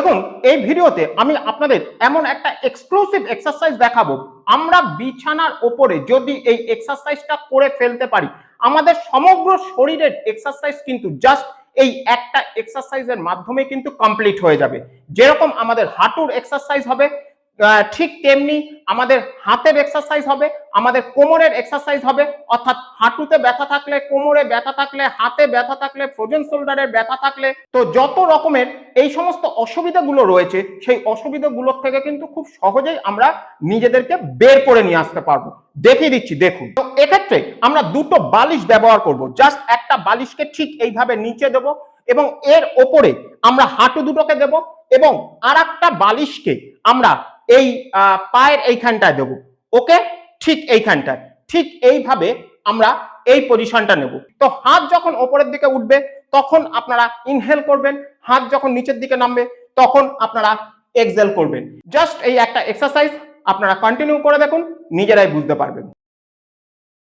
দেখুন, এই ভিডিওতে আমি আপনাদের এমন একটা এক্সক্লুসিভ এক্সারসাইজ দেখাবো। আমরা বিছানার ওপরে যদি এই এক্সারসাইজটা করে ফেলতে পারি, আমাদের সমগ্র শরীরের এক্সারসাইজ কিন্তু জাস্ট এই একটা এক্সারসাইজের মাধ্যমে কিন্তু কমপ্লিট হয়ে যাবে। যেরকম আমাদের হাঁটুর এক্সারসাইজ হবে ঠিক তেমনি আমাদের হাতের এক্সারসাইজ হবে, আমাদের কোমরের এক্সারসাইজ হবে, অর্থাৎ হাঁটুতে ব্যথা থাকলে কোমরে ব্যথা থাকলে, হাতে ব্যথা থাকলে ফ্রোজেন শোল্ডারের ব্যথা থাকলে, তো যত রকমের এই সমস্ত অসুবিধাগুলো রয়েছে, সেই অসুবিধাগুলোর থেকে কিন্তু খুব সহজেই আমরা নিজেদেরকে বের করে নিয়ে আসতে পারব। দেখিয়ে দিচ্ছি, দেখুন। তো এক্ষেত্রে আমরা দুটো বালিশ ব্যবহার করব। জাস্ট একটা বালিশকে ঠিক এইভাবে নিচে দেব এবং এর ওপরে আমরা হাঁটু দুটোকে দেব এবং আর একটা বালিশকে আমরা এই পায়ের এইখানটায় দেবো। ওকে? ঠিক এইখানটায়। ঠিক এইভাবে আমরা এই পজিশনটা নেব। তো হাত যখন ওপরের দিকে উঠবে, তখন আপনারা ইনহেল করবেন। হাত যখন নিচের দিকে নামবে, তখন আপনারা এক্সেল করবেন। জাস্ট এই একটা এক্সারসাইজ আপনারা কন্টিনিউ করে দেখুন, নিজেরাই বুঝতে পারবেন।